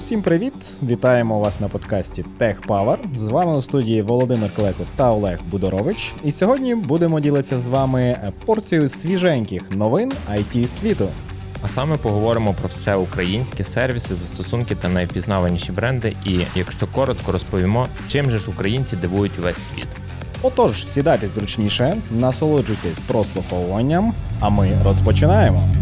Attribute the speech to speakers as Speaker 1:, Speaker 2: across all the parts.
Speaker 1: Усім привіт! Вітаємо вас на подкасті Tech Power. З вами у студії Володимир Клеко та Олег Будорович. І сьогодні будемо ділитися з вами порцією свіженьких новин IT світу.
Speaker 2: А саме поговоримо про все українське сервіси, застосунки та найпізнаваніші бренди. І якщо коротко розповімо, чим же ж українці дивують увесь світ.
Speaker 1: Отож, сідайте зручніше, насолоджуйтесь прослуховуванням, а ми розпочинаємо.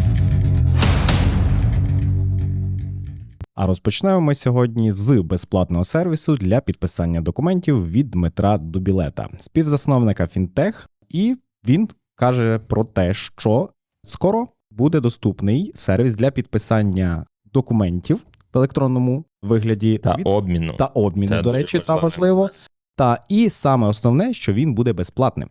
Speaker 1: А розпочнемо ми сьогодні з безплатного сервісу для підписання документів від Дмитра Дубілета, співзасновника Фінтех, і він каже про те, що скоро буде доступний сервіс для підписання документів в електронному вигляді
Speaker 2: Та
Speaker 1: від
Speaker 2: обміну.
Speaker 1: та обміну,
Speaker 2: Це
Speaker 1: до речі, та
Speaker 2: важливо.
Speaker 1: Та і саме основне, що він буде безплатним.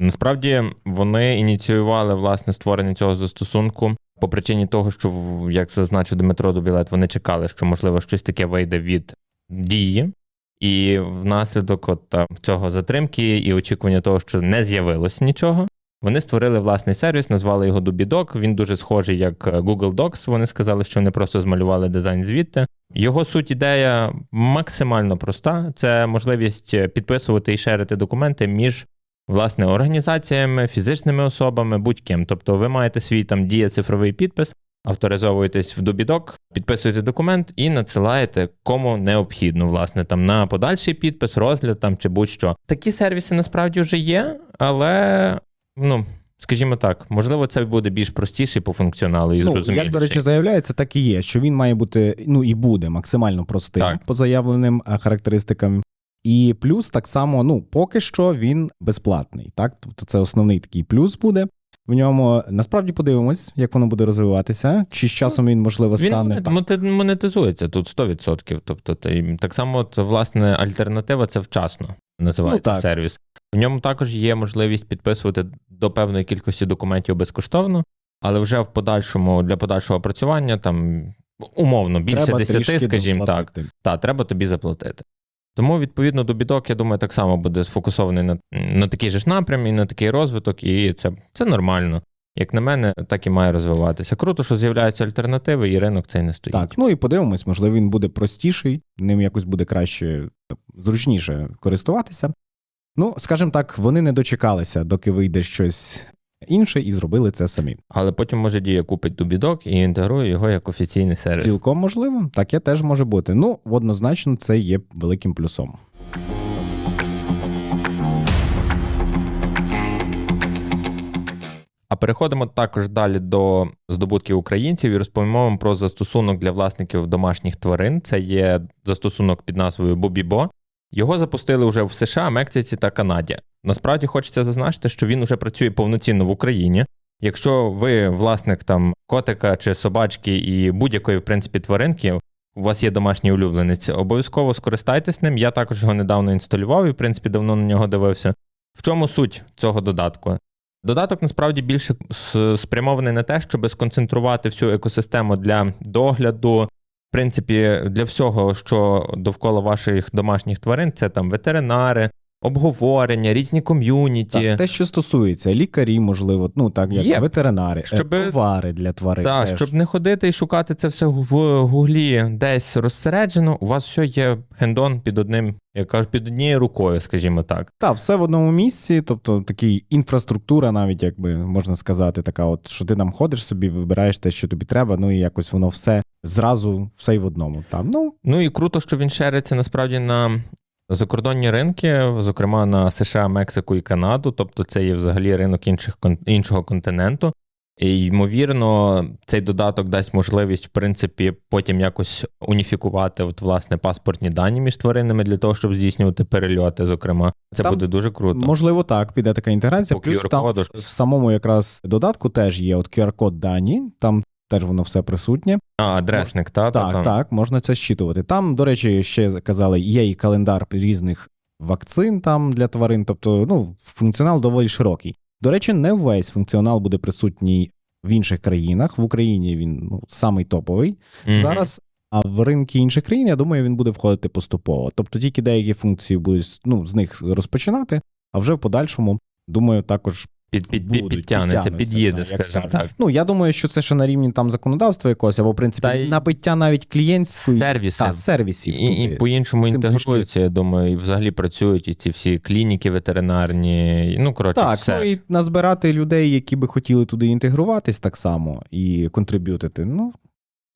Speaker 2: Насправді вони ініціювали власне створення цього застосунку по причині того, що як зазначив Дмитро Дубілет, вони чекали, що можливо щось таке вийде від дії. І внаслідок от, цього затримки і очікування того, що не з'явилось нічого, вони створили власний сервіс, назвали його Dubidoc. Він дуже схожий як е, Google Docs. Вони сказали, що вони просто змалювали дизайн звідти. Його суть ідея максимально проста: це можливість е, підписувати і шерити документи між власне організаціями, фізичними особами, будь-ким. Тобто, ви маєте свій там дієцифровий підпис, авторизовуєтесь в Дубідок, підписуєте документ і надсилаєте кому необхідно, власне, там на подальший підпис, розгляд там чи будь-що. Такі сервіси насправді вже є, але ну. Скажімо так, можливо, це буде більш простіше по функціоналу і
Speaker 1: Ну,
Speaker 2: зрозуміліше.
Speaker 1: як, до речі, заявляється, так і є, що він має бути, ну і буде максимально простим
Speaker 2: Так.
Speaker 1: по заявленим характеристикам. І плюс так само, ну, поки що він безплатний. Так? Тобто це основний такий плюс буде. В ньому насправді подивимось, як воно буде розвиватися. Чи з часом він, можливо,
Speaker 2: Він
Speaker 1: стане так.
Speaker 2: монетизується тут 100%. Тобто, так само, це, власне, альтернатива це вчасно називається
Speaker 1: Ну, так.
Speaker 2: сервіс. В ньому також є можливість підписувати до певної кількості документів безкоштовно, але вже в подальшому для подальшого опрацювання там умовно більше
Speaker 1: Треба
Speaker 2: 10, скажімо так, та треба тобі заплатити. Тому, відповідно, до бідок, я думаю, так само буде сфокусований на, на такий же ж напрям і на такий розвиток, і це, це нормально. Як на мене, так і має розвиватися. Круто, що з'являються альтернативи, і ринок цей не стоїть.
Speaker 1: Так, ну і подивимось, можливо, він буде простіший, ним якось буде краще, зручніше користуватися. Ну, скажімо так, вони не дочекалися, доки вийде щось інше, і зробили це самі.
Speaker 2: Але потім може дія купить Дубідок і інтегрує його як офіційний сервіс.
Speaker 1: Цілком можливо, таке теж може бути. Ну, однозначно, це є великим плюсом.
Speaker 2: А переходимо також далі до здобутків українців і розповімо вам про застосунок для власників домашніх тварин. Це є застосунок під назвою Бобібо. Його запустили вже в США, Мексиці та Канаді. Насправді хочеться зазначити, що він вже працює повноцінно в Україні. Якщо ви власник там котика чи собачки і будь-якої, в принципі, тваринки, у вас є домашній улюбленець, обов'язково скористайтесь ним. Я також його недавно інсталював і, в принципі, давно на нього дивився. В чому суть цього додатку? Додаток насправді більше спрямований на те, щоб сконцентрувати всю екосистему для догляду, принципі, для всього, що довкола ваших домашніх тварин, це там ветеринари, обговорення, різні ком'юніті.
Speaker 1: Так, те, що стосується лікарі, можливо, ну так як
Speaker 2: Є.
Speaker 1: ветеринари, е,
Speaker 2: Щоби-
Speaker 1: товари для тварин.
Speaker 2: Так,
Speaker 1: теж.
Speaker 2: щоб не ходити і шукати це все в гуглі десь розсереджено, у вас все є хендон під одним, як кажуть, під однією рукою, скажімо так.
Speaker 1: Та, все в одному місці, тобто такий інфраструктура, навіть якби можна сказати, така, от що ти там ходиш собі, вибираєш те, що тобі треба, ну і якось воно все зразу, все й в одному. Там, ну,
Speaker 2: Ну і круто, що він шериться насправді на закордонні ринки, зокрема на США, Мексику і Канаду. Тобто це є взагалі ринок інших іншого континенту. І ймовірно, цей додаток дасть можливість, в принципі, потім якось уніфікувати от, власне паспортні дані між тваринами для того, щоб здійснювати перельоти. Зокрема, це
Speaker 1: Там,
Speaker 2: буде дуже круто.
Speaker 1: можливо, так, піде така інтеграція.
Speaker 2: По
Speaker 1: Плюс там
Speaker 2: QR-коду.
Speaker 1: в самому якраз додатку теж є от QR-код дані, там теж воно все присутнє.
Speaker 2: А, адресник, та, та,
Speaker 1: Так,
Speaker 2: та.
Speaker 1: так, можна це щитувати. Там, до речі, ще казали, є і календар різних вакцин там для тварин, тобто ну, функціонал доволі широкий. До речі, не весь функціонал буде присутній в інших країнах. В Україні він ну, самий топовий
Speaker 2: Мгм.
Speaker 1: зараз. А в ринки інших країн, я думаю, він буде входити поступово. Тобто тільки деякі функції будуть ну, з них розпочинати, а вже в подальшому, думаю, також
Speaker 2: Під, під, під,
Speaker 1: Будуть,
Speaker 2: підтягнеться, під'їде, скажімо так.
Speaker 1: Ну я думаю, що це ще на рівні там законодавства якогось, або в принципі
Speaker 2: Та й-
Speaker 1: набиття навіть клієнтської
Speaker 2: Сервіси.
Speaker 1: та, сервісів.
Speaker 2: І, і
Speaker 1: туди.
Speaker 2: по-іншому
Speaker 1: Цим
Speaker 2: інтегруються, я думаю, і взагалі працюють і ці всі клініки ветеринарні. Ну, коротше,
Speaker 1: Так,
Speaker 2: все.
Speaker 1: ну і назбирати людей, які би хотіли туди інтегруватись так само і контриб'ютити. Ну,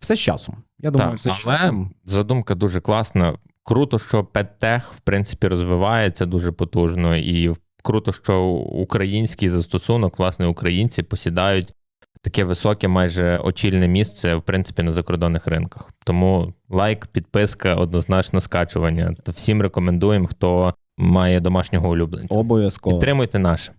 Speaker 1: все з часом. Я думаю,
Speaker 2: Так,
Speaker 1: все з
Speaker 2: але
Speaker 1: часом.
Speaker 2: задумка дуже класна. Круто, що педтех, в принципі, розвивається дуже потужно, і круто, що український застосунок, власне, українці посідають таке високе, майже очільне місце, в принципі, на закордонних ринках. Тому лайк, підписка, однозначно скачування. Всім рекомендуємо, хто має домашнього улюбленця.
Speaker 1: Обов'язково.
Speaker 2: Підтримуйте наше.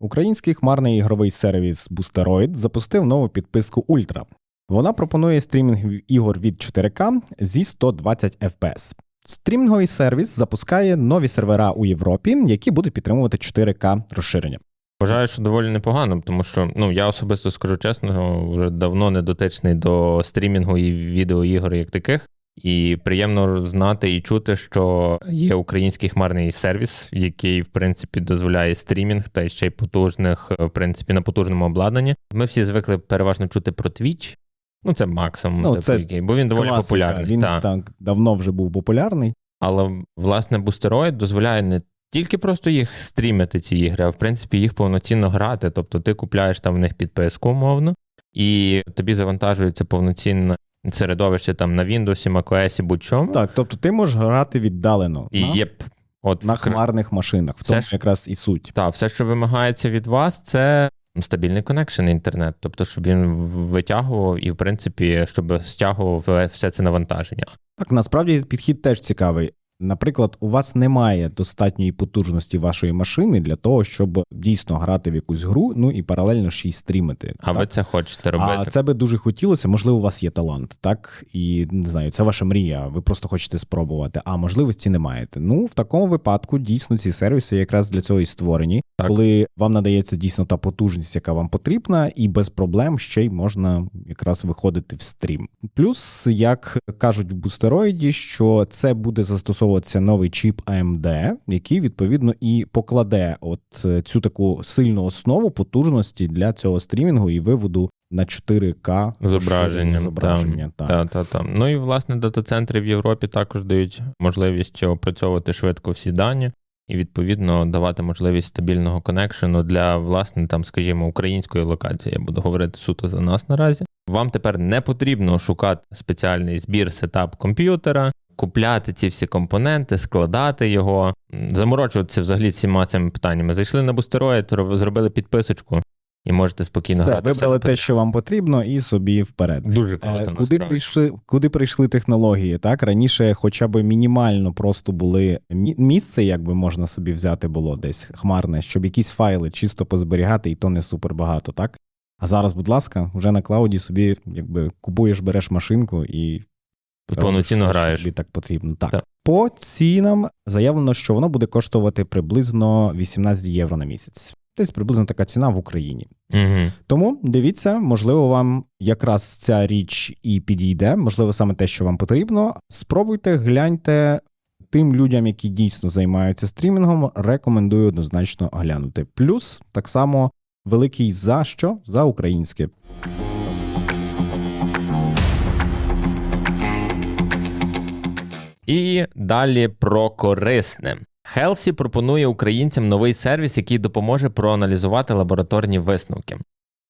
Speaker 1: Український хмарний ігровий сервіс Boosteroid запустив нову підписку Ультра. Вона пропонує стрімінг ігор від 4К зі 120 FPS. Стрімінговий сервіс запускає нові сервера у Європі, які будуть підтримувати 4К розширення.
Speaker 2: Вважаю, що доволі непогано, тому що ну я особисто скажу чесно, вже давно не дотичний до стрімінгу і відеоігор як таких. І приємно знати і чути, що є український хмарний сервіс, який в принципі дозволяє стрімінг та ще й потужних, в принципі, на потужному обладнанні. Ми всі звикли переважно чути про Twitch. Ну, це максимум,
Speaker 1: Ну,
Speaker 2: типу,
Speaker 1: це
Speaker 2: який, бо він доволі
Speaker 1: Класика.
Speaker 2: популярний.
Speaker 1: Він
Speaker 2: та.
Speaker 1: так давно вже був популярний.
Speaker 2: Але власне бустероїд дозволяє не тільки просто їх стрімити, ці ігри, а в принципі їх повноцінно грати. Тобто ти купляєш там в них підписку умовно, і тобі завантажується повноцінне середовище там на Windows, macOS, будь-чому.
Speaker 1: Так, тобто ти можеш грати віддалено
Speaker 2: І
Speaker 1: на,
Speaker 2: є от
Speaker 1: на хмарних машинах. В тому якраз і суть.
Speaker 2: Та, все, що вимагається від вас, це стабільний коннекшн інтернет. Тобто, щоб він витягував і, в принципі, щоб стягував все це навантаження.
Speaker 1: Так, насправді підхід теж цікавий. Наприклад, у вас немає достатньої потужності вашої машини для того, щоб дійсно грати в якусь гру, ну і паралельно ще й стрімити.
Speaker 2: А
Speaker 1: так?
Speaker 2: ви це хочете робити?
Speaker 1: А це би дуже хотілося. Можливо, у вас є талант, так і не знаю, це ваша мрія. Ви просто хочете спробувати, а можливості не маєте. Ну в такому випадку дійсно ці сервіси якраз для цього і створені,
Speaker 2: Так.
Speaker 1: коли вам надається дійсно та потужність, яка вам потрібна, і без проблем ще й можна якраз виходити в стрім. Плюс, як кажуть в бустероїді, що це буде застосовуватися новий чіп AMD, який відповідно і покладе от цю таку сильну основу потужності для цього стрімінгу і виводу на 4К
Speaker 2: Зображення,
Speaker 1: зображення. Так.
Speaker 2: Та, та, та. Ну і власне дата-центри в Європі також дають можливість опрацьовувати швидко всі дані і відповідно давати можливість стабільного коннекшену для власне там, скажімо, української локації. Я буду говорити суто за нас наразі. Вам тепер не потрібно шукати спеціальний збір сетап комп'ютера. Купляти ці всі компоненти, складати його, заморочуватися взагалі всіма цими питаннями. Зайшли на бустероїд, роб- зробили підписочку і можете спокійно
Speaker 1: Все,
Speaker 2: грати.
Speaker 1: вибрали те, що вам потрібно, і собі вперед.
Speaker 2: Дуже
Speaker 1: Е,
Speaker 2: круто.
Speaker 1: Куди прийшли, куди прийшли технології? Так раніше, хоча б мінімально просто були мі- місце, якби можна собі взяти було десь хмарне, щоб якісь файли чисто позберігати, і то не супер багато, так? А зараз, будь ласка, вже на клауді собі якби купуєш, береш машинку і
Speaker 2: повноцінно граєш.
Speaker 1: Тобі так потрібно. Так.
Speaker 2: Так.
Speaker 1: По цінам заявлено, що воно буде коштувати приблизно 18 євро на місяць. Десь приблизно така ціна в Україні.
Speaker 2: Угу.
Speaker 1: Тому дивіться, можливо, вам якраз ця річ і підійде, можливо, саме те, що вам потрібно. Спробуйте, гляньте. Тим людям, які дійсно займаються стрімінгом, рекомендую однозначно глянути. Плюс так само великий за що за українське.
Speaker 2: І далі про корисне. Хелсі пропонує українцям новий сервіс, який допоможе проаналізувати лабораторні висновки.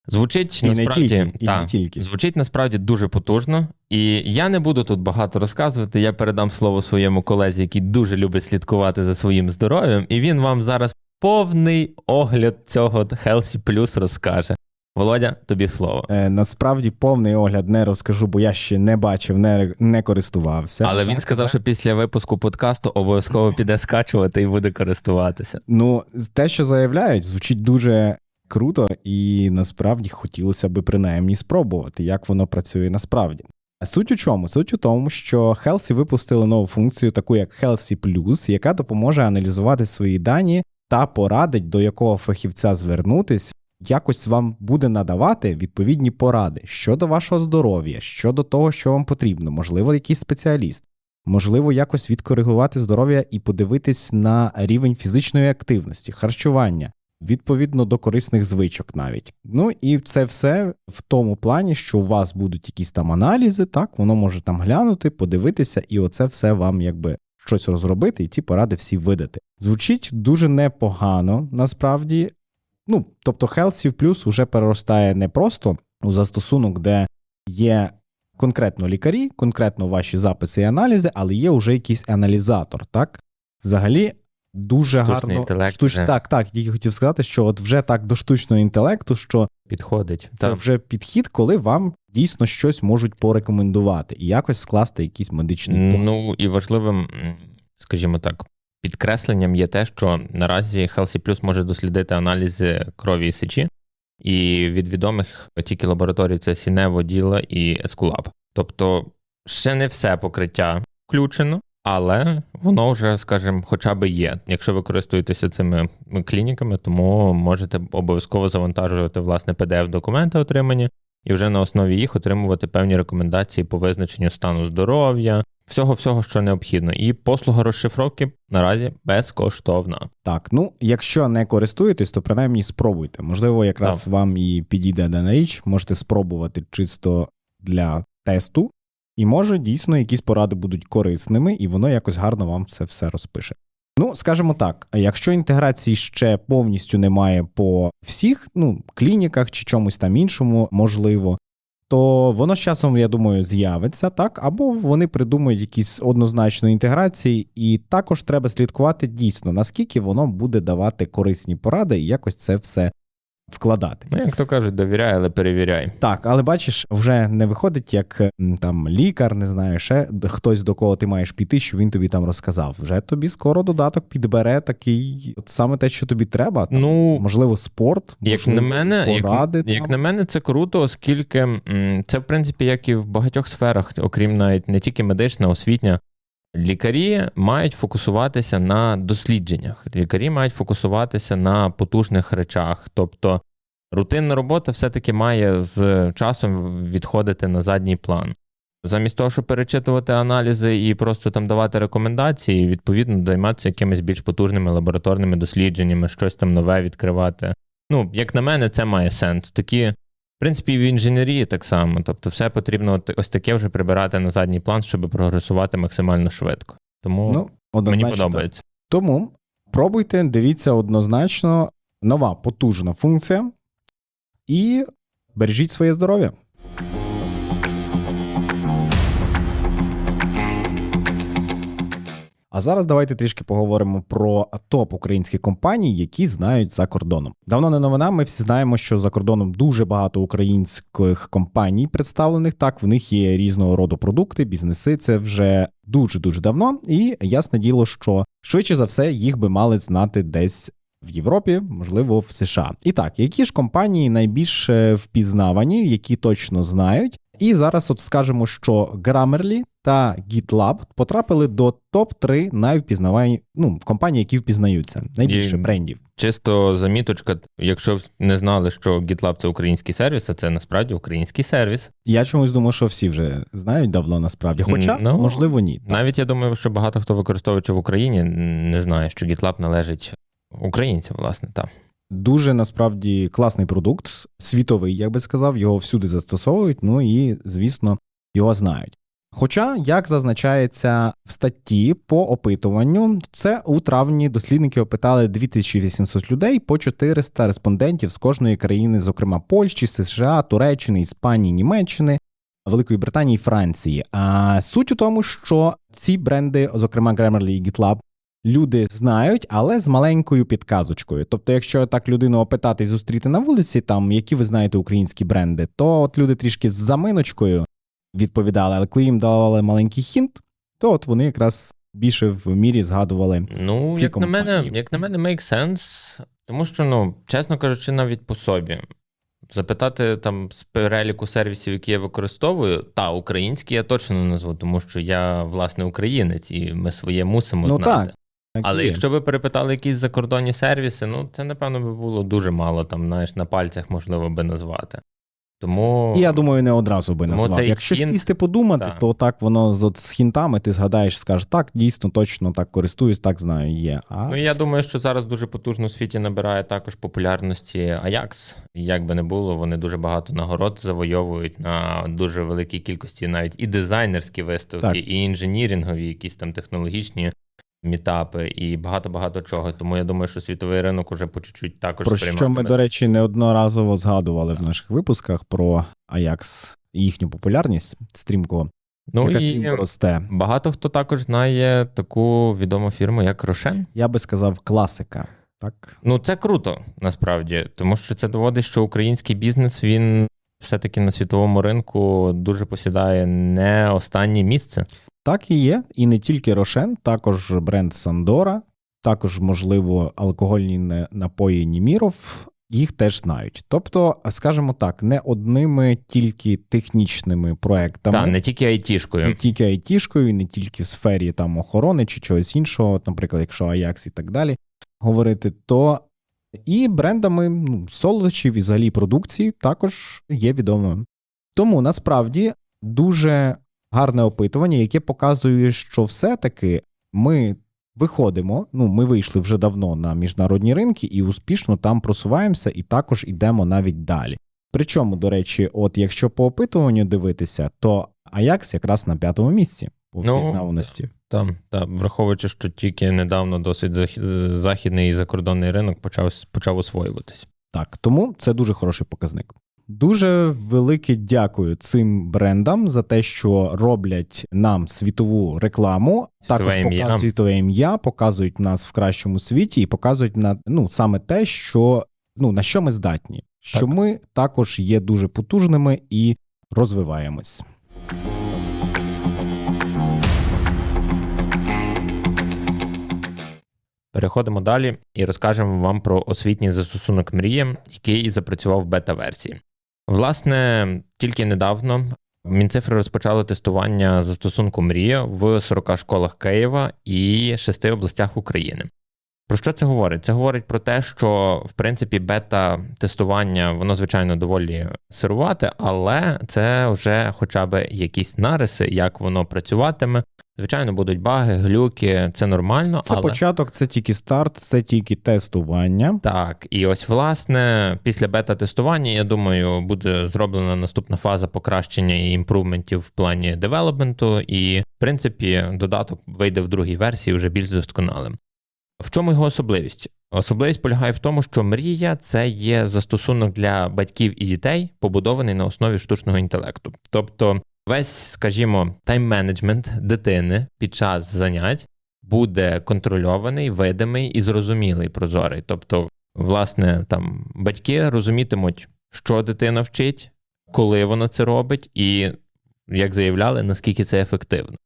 Speaker 2: Звучить
Speaker 1: І не
Speaker 2: насправді
Speaker 1: тільки, і не тільки.
Speaker 2: звучить насправді дуже потужно, і я не буду тут багато розказувати. Я передам слово своєму колезі, який дуже любить слідкувати за своїм здоров'ям, і він вам зараз повний огляд цього Хелсі Плюс розкаже. Володя, тобі слово.
Speaker 1: Е, насправді повний огляд не розкажу, бо я ще не бачив, не, не користувався.
Speaker 2: Але він
Speaker 1: Так,
Speaker 2: сказав, що після випуску подкасту обов'язково піде скачувати і буде користуватися.
Speaker 1: Ну, те, що заявляють, звучить дуже круто, і насправді хотілося би принаймні спробувати, як воно працює насправді. Суть у чому? Суть у тому, що Хелсі випустили нову функцію, таку як Healthy Plus, яка допоможе аналізувати свої дані та порадить, до якого фахівця звернутись. Якось вам буде надавати відповідні поради щодо вашого здоров'я, щодо того, що вам потрібно, можливо, якийсь спеціаліст. Можливо, якось відкоригувати здоров'я і подивитись на рівень фізичної активності, харчування, відповідно до корисних звичок навіть. Ну і це все в тому плані, що у вас будуть якісь там аналізи, так, воно може там глянути, подивитися, і оце все вам якби щось розробити і ті поради всі видати. Звучить дуже непогано, насправді. Ну, тобто Healthy Plus уже переростає не просто у застосунок, де є конкретно лікарі, конкретно ваші записи і аналізи, але є вже якийсь аналізатор, так? Взагалі, дуже
Speaker 2: Штучний
Speaker 1: гарно.
Speaker 2: інтелект
Speaker 1: Штуч-
Speaker 2: вже.
Speaker 1: Так, так, тільки хотів сказати, що от вже так до штучного інтелекту, що
Speaker 2: Підходить.
Speaker 1: це
Speaker 2: Та.
Speaker 1: вже підхід, коли вам дійсно щось можуть порекомендувати і якось скласти якийсь медичний план.
Speaker 2: Ну і важливим, скажімо так, підкресленням є те, що наразі Healthy Plus може дослідити аналізи крові і сечі, і від відомих тільки лабораторій це Сінево, Діла і Esculap. Тобто ще не все покриття включено, але воно вже, скажімо, хоча б є. Якщо ви користуєтеся цими клініками, тому можете обов'язково завантажувати власне PDF-документи отримані і вже на основі їх отримувати певні рекомендації по визначенню стану здоров'я, всього всього, що необхідно. І послуга розшифровки наразі безкоштовна.
Speaker 1: Так, ну якщо не користуєтесь, то принаймні спробуйте. Можливо, якраз вам і підійде дана річ, можете спробувати чисто для тесту, і може дійсно якісь поради будуть корисними, і воно якось гарно вам це все розпише. Ну, скажімо так, якщо інтеграції ще повністю немає по всіх ну, клініках чи чомусь там іншому, можливо, то воно з часом, я думаю, з'явиться, так, або вони придумають якісь однозначно інтеграції, і також треба слідкувати дійсно, наскільки воно буде давати корисні поради і якось це все вкладати.
Speaker 2: Ну, як то кажуть, довіряй, але перевіряй.
Speaker 1: Так, але бачиш, вже не виходить як там лікар, не знаю, ще хтось до кого ти маєш піти, що він тобі там розказав. Вже тобі скоро додаток підбере такий, от саме те, що тобі треба. Там,
Speaker 2: Ну,
Speaker 1: можливо, спорт,
Speaker 2: Як на мене,
Speaker 1: поради.
Speaker 2: як, як на мене, це круто, оскільки це, в принципі, як і в багатьох сферах, окрім навіть не тільки медична, освітня. Лікарі мають фокусуватися на дослідженнях. Лікарі мають фокусуватися на потужних речах. Тобто рутинна робота все-таки має з часом відходити на задній план. Замість того, щоб перечитувати аналізи і просто там давати рекомендації, відповідно, займатися якимись більш потужними лабораторними дослідженнями, щось там нове відкривати. Ну, як на мене, це має сенс. Такі, принципі, в інженерії так само. Тобто, все потрібно ось таке вже прибирати на задній план, щоб прогресувати максимально швидко. Тому
Speaker 1: Ну,
Speaker 2: мені
Speaker 1: так.
Speaker 2: подобається.
Speaker 1: Тому пробуйте, дивіться однозначно, нова потужна функція і бережіть своє здоров'я. А зараз давайте трішки поговоримо про топ українських компаній, які знають за кордоном. Давно не новина. Ми всі знаємо, що за кордоном дуже багато українських компаній представлених. Так, в них є різного роду продукти, бізнеси. Це вже дуже дуже давно. І ясне діло, що швидше за все їх би мали знати десь. В Європі, можливо, в США. І так, які ж компанії найбільш е, впізнавані, які точно знають. І зараз от скажемо, що Grammarly та GitLab потрапили до топ-3 найвпізнавані ну, компаній, які впізнаються. Найбільше
Speaker 2: І-
Speaker 1: брендів.
Speaker 2: Чисто заміточка, якщо не знали, що GitLab це український сервіс, а це насправді український сервіс.
Speaker 1: Я чомусь думав, що всі вже знають давно насправді. Хоча,
Speaker 2: Ну,
Speaker 1: можливо, ні. Так.
Speaker 2: Навіть я думаю, що багато хто використовуючи в Україні не знає, що GitLab належить українцям, власне, так.
Speaker 1: Дуже насправді класний продукт, світовий, як би сказав, його всюди застосовують, ну і, звісно, його знають. Хоча, як зазначається в статті по опитуванню, це у травні дослідники опитали 2800 людей по 400 респондентів з кожної країни, зокрема Польщі, США, Туреччини, Іспанії, Німеччини, Великої Британії, Франції. А суть у тому, що ці бренди, зокрема Grammarly і GitLab, люди знають, але з маленькою підказочкою. Тобто, якщо так людину опитати і зустріти на вулиці, там які ви знаєте українські бренди, то от люди трішки з заминочкою відповідали, але коли їм давали маленький хінт, то от вони якраз більше в мірі згадували.
Speaker 2: Ну,
Speaker 1: ці
Speaker 2: як на, мене, як на мене, make sense, тому що, ну, чесно кажучи, навіть по собі. Запитати там з переліку сервісів, які я використовую, та українські я точно не назву, тому що я власне українець, і ми своє мусимо
Speaker 1: Ну
Speaker 2: знати.
Speaker 1: так.
Speaker 2: Але якщо ви перепитали якісь закордонні сервіси, ну це напевно би було дуже мало, там, знаєш, на пальцях можливо би назвати. Тому
Speaker 1: я думаю, не одразу би назвав.
Speaker 2: цей
Speaker 1: Якщо
Speaker 2: хінт-
Speaker 1: сісти подумати,
Speaker 2: Так.
Speaker 1: то так воно з, от, з хінтами ти згадаєш, скажеш, так, дійсно, точно так користуюсь, так знаю, є. А
Speaker 2: Ну, я думаю, що зараз дуже потужно у світі набирає також популярності Ajax. Як би не було, вони дуже багато нагород завойовують на дуже великій кількості навіть і дизайнерські виставки,
Speaker 1: Так.
Speaker 2: і інженірингові, якісь там технологічні мітапи, і багато-багато чого. Тому я думаю, що світовий ринок уже по чуть-чуть також
Speaker 1: про що ми, до речі, неодноразово згадували в наших випусках про Ajax і їхню популярність стрімко,
Speaker 2: ну,
Speaker 1: яка
Speaker 2: і
Speaker 1: росте.
Speaker 2: багато хто також знає таку відому фірму, як Рошен.
Speaker 1: Я би сказав, класика. Так,
Speaker 2: Ну, це круто насправді, тому що це доводить, що український бізнес він все-таки на світовому ринку дуже посідає не останнє місце.
Speaker 1: Так і є. І не тільки Рошен, також бренд Сандора, також, можливо, алкогольні напої Німіров. Їх теж знають. Тобто, скажімо так, не одними тільки технічними проектами,
Speaker 2: Та не тільки айтішкою, не
Speaker 1: тільки айтішкою, не тільки в сфері там охорони чи чогось іншого, наприклад, якщо Ajax і так далі говорити, то і брендами ну, солодощів і взагалі продукції також є відомими. Тому насправді дуже гарне опитування, яке показує, що все-таки ми виходимо. Ну, ми вийшли вже давно на міжнародні ринки і успішно там просуваємося, і також йдемо навіть далі. Причому, до речі, от якщо по опитуванню дивитися, то Ajax якраз на п'ятому місці по
Speaker 2: Ну,
Speaker 1: впізнаваності.
Speaker 2: Там, та, враховуючи, що тільки недавно досить західний і закордонний ринок почав, почав освоюватись.
Speaker 1: Так, тому це дуже хороший показник. Дуже велике дякую цим брендам за те, що роблять нам світову рекламу,
Speaker 2: Світове
Speaker 1: також
Speaker 2: ім'я.
Speaker 1: показують світове ім'я, показують нас в кращому світі і показують на ну саме те, що ну на що ми здатні, що
Speaker 2: Так.
Speaker 1: ми також є дуже потужними і розвиваємось.
Speaker 2: Переходимо далі і розкажемо вам про освітній застосунок Мрія, який запрацював в бета-версії. Власне, тільки недавно Мінцифри розпочали тестування застосунку Мрія в 40 школах Києва і 6 областях України. Про що це говорить? Це говорить про те, що в принципі бета-тестування, воно звичайно доволі сирувате, але це вже хоча б якісь нариси, як воно працюватиме. Звичайно, будуть баги, глюки, це нормально,
Speaker 1: Це
Speaker 2: але
Speaker 1: початок, це тільки старт, це тільки тестування.
Speaker 2: так, і ось власне після бета-тестування, я думаю, буде зроблена наступна фаза покращення і імпрувментів в плані девелопменту, і в принципі додаток вийде в другій версії вже більш досконалим. В чому його особливість? Особливість полягає в тому, що мрія це є застосунок для батьків і дітей, побудований на основі штучного інтелекту. Тобто, весь, скажімо, тайм-менеджмент дитини під час занять буде контрольований, видимий і зрозумілий, прозорий. Тобто, власне, там батьки розумітимуть, що дитина вчить, коли вона це робить, і як заявляли, наскільки це ефективно.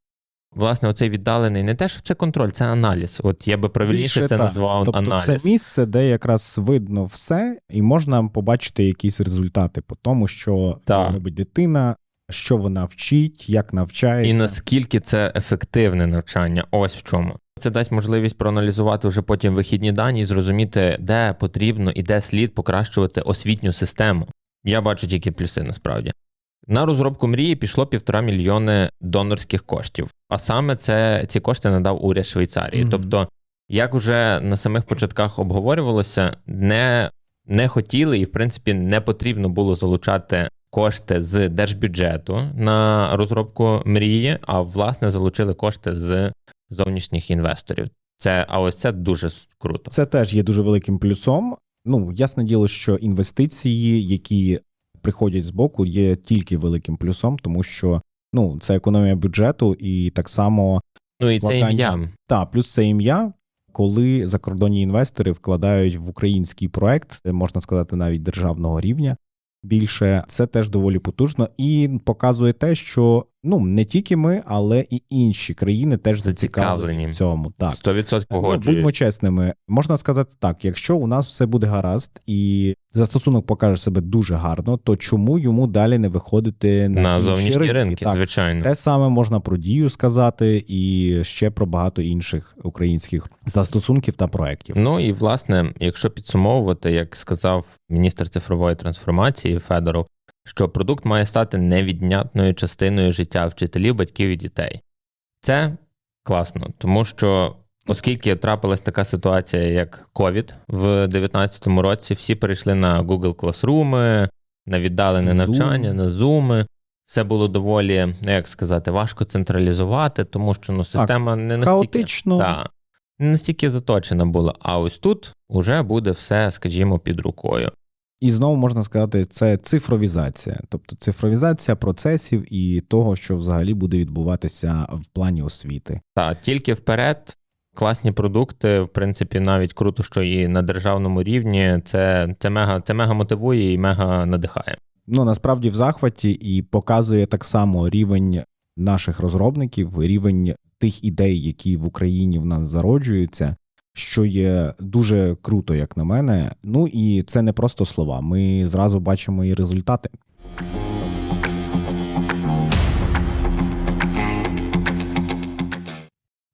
Speaker 2: Власне, оцей віддалений не те, що це контроль, це аналіз. От я би правильніше
Speaker 1: Більше
Speaker 2: це
Speaker 1: так.
Speaker 2: назвав
Speaker 1: тобто
Speaker 2: аналіз.
Speaker 1: Це місце, де якраз видно все, і можна побачити якісь результати по тому, що
Speaker 2: Так.
Speaker 1: робить дитина, що вона вчить, як навчається.
Speaker 2: І наскільки це ефективне навчання, ось в чому. Це дасть можливість проаналізувати вже потім вихідні дані і зрозуміти, де потрібно і де слід покращувати освітню систему. Я бачу тільки плюси насправді. На розробку мрії пішло півтора мільйони донорських коштів. А саме це ці кошти надав уряд Швейцарії.
Speaker 1: Мгм.
Speaker 2: Тобто, як уже на самих початках обговорювалося, не, не хотіли і, в принципі, не потрібно було залучати кошти з держбюджету на розробку мрії, а власне залучили кошти з зовнішніх інвесторів. Це а ось це дуже круто.
Speaker 1: Це теж є дуже великим плюсом. Ну, ясне діло, що інвестиції, які приходять з боку, є тільки великим плюсом, тому що ну, це економія бюджету, і так само
Speaker 2: Ну і це ім'я.
Speaker 1: та плюс це ім'я. Коли закордонні інвестори вкладають в український проект, можна сказати, навіть державного рівня більше, це теж доволі потужно і показує те, що ну не тільки ми, але і інші країни теж зацікавлені в цьому. Так
Speaker 2: 100%
Speaker 1: Ну, будьмо чесними, можна сказати так: якщо у нас все буде гаразд і застосунок покаже себе дуже гарно, то чому йому далі не виходити на,
Speaker 2: на зовнішні ринки,
Speaker 1: ринки? Так,
Speaker 2: звичайно.
Speaker 1: те саме можна про дію сказати, і ще про багато інших українських застосунків та проєктів.
Speaker 2: Ну і власне, якщо підсумовувати, як сказав міністр цифрової трансформації Федоров, що продукт має стати невіднятною частиною життя вчителів, батьків і дітей. Це класно, тому що. Оскільки трапилась така ситуація, як COVID в 2019 році, всі перейшли на Google Classroom, на віддалене
Speaker 1: Zoom.
Speaker 2: навчання, на Zoom. Все було доволі, ну, як сказати, важко централізувати, тому що ну, система не настільки,
Speaker 1: Хаотично.
Speaker 2: та, не настільки заточена була. А ось тут вже буде все, скажімо, під рукою.
Speaker 1: І знову можна сказати, це цифровізація, тобто цифровізація процесів і того, що взагалі буде відбуватися в плані освіти.
Speaker 2: Та тільки вперед. Класні продукти, в принципі, навіть круто, що і на державному рівні це, це, мега, це мега мотивує і мега надихає.
Speaker 1: Ну насправді в захваті і показує так само рівень наших розробників, рівень тих ідей, які в Україні в нас зароджуються, що є дуже круто, як на мене. Ну і це не просто слова. Ми зразу бачимо і результати.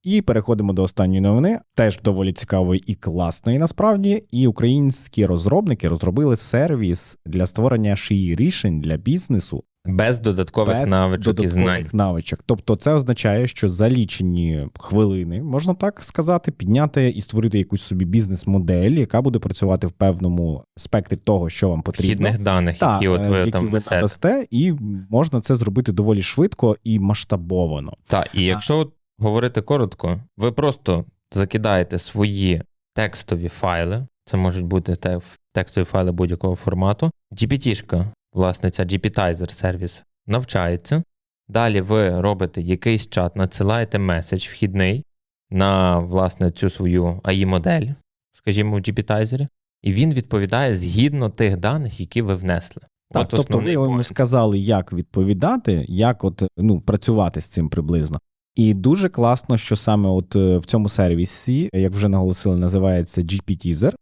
Speaker 1: І переходимо до останньої новини, теж доволі цікавої і класної насправді. І українські розробники розробили сервіс для створення шиї рішень для бізнесу
Speaker 2: Без додаткових
Speaker 1: без
Speaker 2: навичок і
Speaker 1: додаткових
Speaker 2: знань.
Speaker 1: навичок. Тобто, це означає, що за лічені хвилини, можна так сказати, підняти і створити якусь собі бізнес-модель, яка буде працювати в певному спектрі того, що вам потрібно.
Speaker 2: Вхідних даних,
Speaker 1: Та,
Speaker 2: які от ви
Speaker 1: які
Speaker 2: там
Speaker 1: ви
Speaker 2: несете.
Speaker 1: надасте, і можна це зробити доволі швидко і масштабовано.
Speaker 2: Так, і якщо от говорити коротко, ви просто закидаєте свої текстові файли, це можуть бути те- текстові файли будь-якого формату. GPT-шка, власне, ця GPT-тайзер сервіс навчається. Далі ви робите якийсь чат, надсилаєте меседж вхідний на власне цю свою AI-модель, скажімо, в GPT-тайзері, і він відповідає згідно тих даних, які ви внесли.
Speaker 1: Так,
Speaker 2: От
Speaker 1: тобто ви йому сказали, як відповідати, як от ну працювати з цим приблизно. І дуже класно, що саме от е, в цьому сервісі, як вже наголосили, називається GPT-Teaser,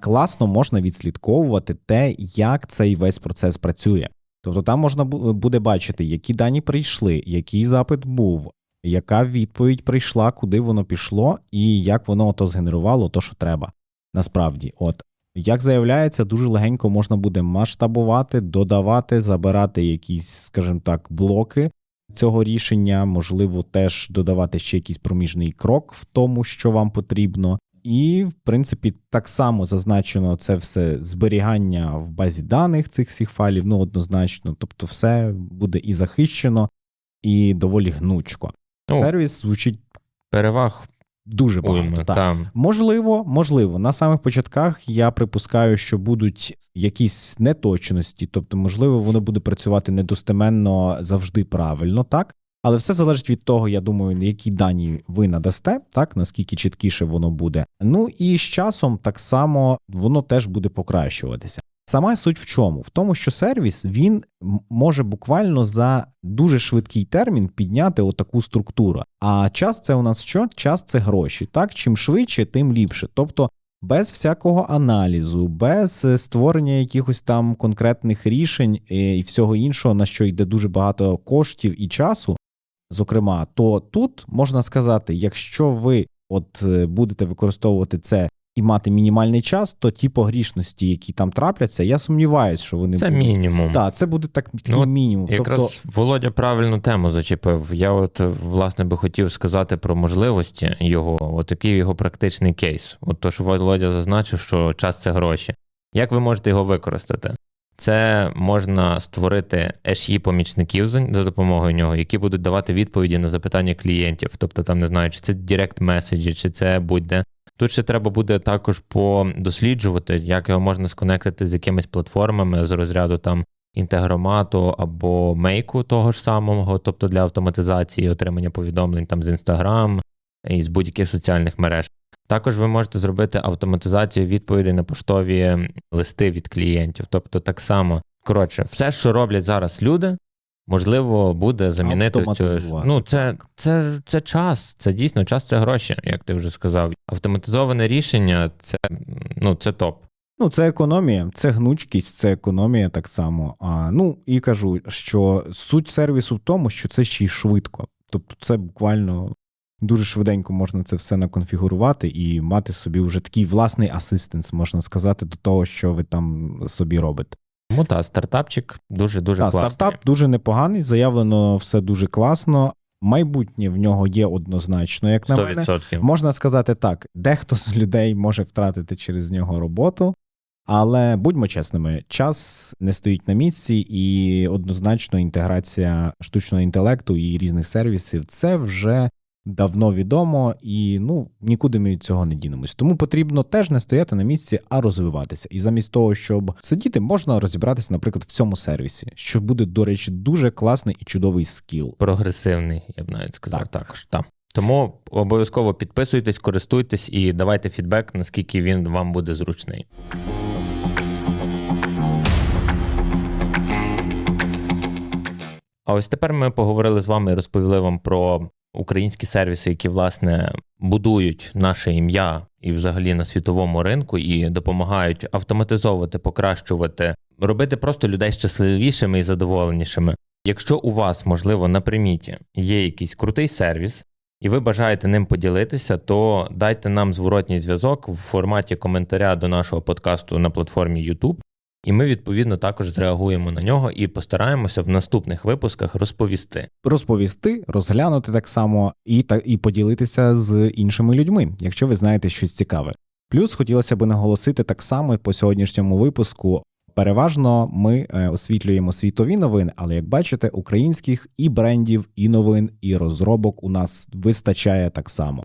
Speaker 1: класно можна відслідковувати те, як цей весь процес працює. Тобто там можна буде бачити, які дані прийшли, який запит був, яка відповідь прийшла, куди воно пішло, і як воно ото згенерувало то, що треба. Насправді, от як заявляється, дуже легенько можна буде масштабувати, додавати, забирати якісь, скажімо так, блоки цього рішення, можливо, теж додавати ще якийсь проміжний крок в тому, що вам потрібно. І, в принципі, так само зазначено це все зберігання в базі даних цих всіх файлів, ну однозначно. Тобто, все буде і захищено, і доволі гнучко.
Speaker 2: Ну,
Speaker 1: Сервіс звучить
Speaker 2: Переваг
Speaker 1: дуже багато.
Speaker 2: уйма,
Speaker 1: так.
Speaker 2: там.
Speaker 1: Можливо, можливо. На самих початках я припускаю, що будуть якісь неточності, тобто, можливо, воно буде працювати недостеменно завжди правильно, так. Але все залежить від того, я думаю, які дані ви надасте, так наскільки чіткіше воно буде. Ну і з часом так само воно теж буде покращуватися. Сама суть в чому? В тому, що сервіс він може буквально за дуже швидкий термін підняти отаку структуру. А час це у нас що? Час це гроші. Так, чим швидше, тим ліпше. Тобто без всякого аналізу, без е, створення якихось там конкретних рішень е, і всього іншого, на що йде дуже багато коштів і часу. Зокрема, то тут можна сказати, якщо ви от е, будете використовувати це і мати мінімальний час, то ті погрішності, які там трапляться, я сумніваюся, що вони
Speaker 2: Це
Speaker 1: будуть.
Speaker 2: мінімум.
Speaker 1: Так, це буде так такий
Speaker 2: Ну,
Speaker 1: мінімум.
Speaker 2: Якраз
Speaker 1: Тобто,
Speaker 2: Володя правильну тему зачепив. Я от власне би хотів сказати про можливості його, от який його практичний кейс. От то, що Володя зазначив, що час це гроші. Як ви можете його використати? Це можна створити HE помічників за допомогою нього, які будуть давати відповіді на запитання клієнтів. Тобто, там не знаю, чи це директ меседжі, чи це будь-де. Тут ще треба буде також подосліджувати, як його можна сконектити з якимись платформами з розряду там інтегромату або мейку того ж самого, тобто для автоматизації отримання повідомлень там з Instagram і з будь-яких соціальних мереж. Також ви можете зробити автоматизацію відповідей на поштові листи від клієнтів. Тобто, так само, коротше, все, що роблять зараз люди, можливо, буде замінити цю. Ну, це, це, це час, це дійсно час це гроші, як ти вже сказав. Автоматизоване рішення це, ну, це топ.
Speaker 1: Ну, це економія, це гнучкість, це економія так само. А, ну і кажу, що суть сервісу в тому, що це ще й швидко. Тобто, це буквально дуже швиденько можна це все наконфігурувати і мати собі вже такий власний асистенс, можна сказати, до того, що ви там собі робите.
Speaker 2: Тому та стартапчик дуже дуже
Speaker 1: Та,
Speaker 2: класний.
Speaker 1: стартап дуже непоганий, заявлено все дуже класно. Майбутнє в нього є однозначно, як на мене.
Speaker 2: 100%.
Speaker 1: Можна сказати так: дехто з людей може втратити через нього роботу, але будьмо чесними, час не стоїть на місці, і однозначно інтеграція штучного інтелекту і різних сервісів це вже давно відомо, і ну нікуди ми від цього не дінемось. Тому потрібно теж не стояти на місці, а розвиватися. І замість того, щоб сидіти, можна розібратися, наприклад, в цьому сервісі, що буде, до речі, дуже класний і чудовий скіл.
Speaker 2: Прогресивний, я б навіть сказав
Speaker 1: Так.
Speaker 2: також. Так. Тому обов'язково підписуйтесь, користуйтесь і давайте фідбек, наскільки він вам буде зручний. А ось тепер ми поговорили з вами і розповіли вам про українські сервіси, які власне будують наше ім'я і взагалі на світовому ринку, і допомагають автоматизовувати, покращувати, робити просто людей щасливішими і задоволенішими. Якщо у вас, можливо, на приміті є якийсь крутий сервіс, і ви бажаєте ним поділитися, то дайте нам зворотній зв'язок в форматі коментаря до нашого подкасту на платформі YouTube, і ми відповідно також зреагуємо на нього і постараємося в наступних випусках розповісти.
Speaker 1: розповісти, розглянути так само і та і поділитися з іншими людьми, якщо ви знаєте щось цікаве. Плюс хотілося б наголосити так само по сьогоднішньому випуску. Переважно ми е, освітлюємо світові новини, але як бачите, українських і брендів, і новин, і розробок у нас вистачає так само.